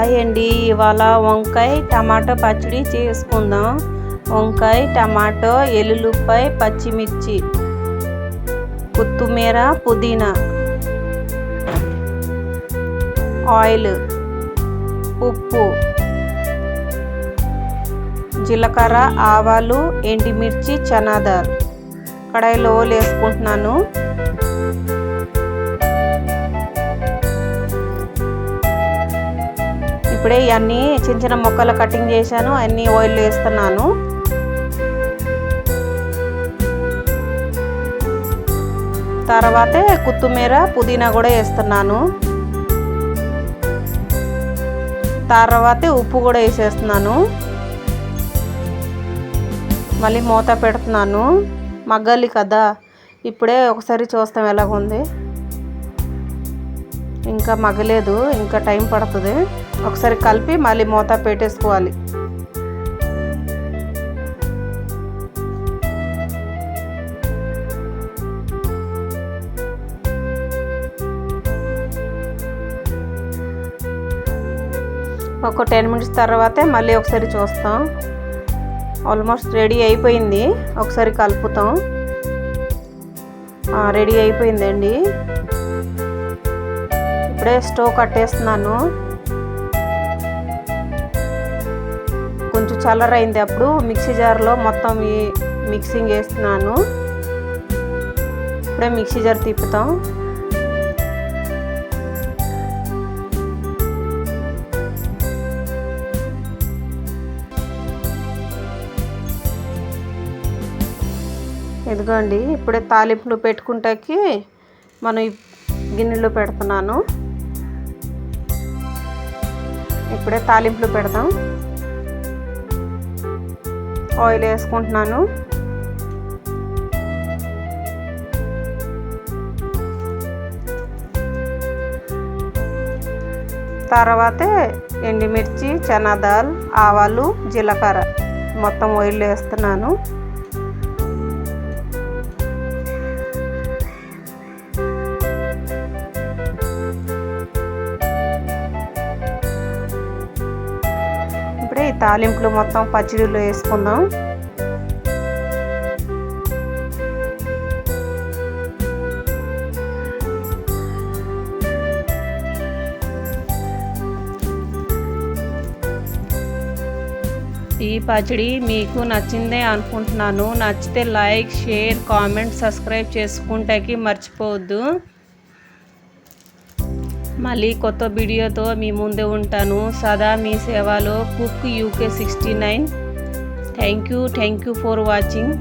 Hi అండి ఇవాళ వంకాయ టమాటో పచ్చడి చేసుకుందాం. వంకాయ టమాటో ఎల్లుల్లిపాయ పచ్చిమిర్చి కొత్తిమీర పుదీనా ఆయిల్ ఉప్పు జీలకర్ర ఆవాలు ఎండుమిర్చి చనాదార్. కడాయిలో వేసుకుంటున్నాను ఇప్పుడే ఇవన్నీ చిన్న చిన్న ముక్కలు కటింగ్ చేశాను అన్నీ ఆయిల్ వేస్తున్నాను. తర్వాతే కొత్తిమీర పుదీనా కూడా వేస్తున్నాను. తర్వాతే ఉప్పు కూడా వేసేస్తున్నాను. మళ్ళీ మూత పెడుతున్నాను. మగ్గాలి కదా. ఇప్పుడే ఒకసారి చూస్తాం ఎలాగుంది. ఇంకా మగలేదు ఇంకా టైం పడుతుంది. ఒకసారి కలిపి మళ్ళీ మూత పెట్టేసుకోవాలి. ఒక టెన్ మినిట్స్ తర్వాతే మళ్ళీ ఒకసారి చూస్తాం. ఆల్మోస్ట్ రెడీ అయిపోయింది. ఒకసారి కలుపుతాం. రెడీ అయిపోయిందండి. ఇప్పుడే స్టవ్ కట్టేస్తున్నాను. కొంచెం చల్లరైంది అప్పుడు మిక్సీ జార్లో మొత్తం ఈ మిక్సింగ్ వేస్తున్నాను. ఇప్పుడే మిక్సీ జార్ తిప్పుతాం. ఇదిగోండి ఇప్పుడే తాలింపులు పెట్టుకుంటాకి మనం గిన్నెలో పెడుతున్నాను. ఇప్పుడే తాలింపులు పెడదాం ఆయిల్ వేసుకుంటున్నాను. తర్వాతే ఎండుమిర్చి చనాదాల్ ఆవాలు జీలకర్ర మొత్తం ఆయిల్ వేస్తున్నాను. అయితే ఈ తాలింపులు మొత్తం పచ్చడిలో వేసుకుందాం. ఈ పచ్చడి మీకు నచ్చిందే అనుకుంటున్నాను. నచ్చితే లైక్ షేర్ కామెంట్ సబ్స్క్రైబ్ చేసుకుంటాకి మర్చిపోవద్దు. మళ్ళీ కొత్త వీడియోతో మీ ముందే ఉంటాను. సదా మీ సేవలో cook UK sixty nine. Thank you thank you for watching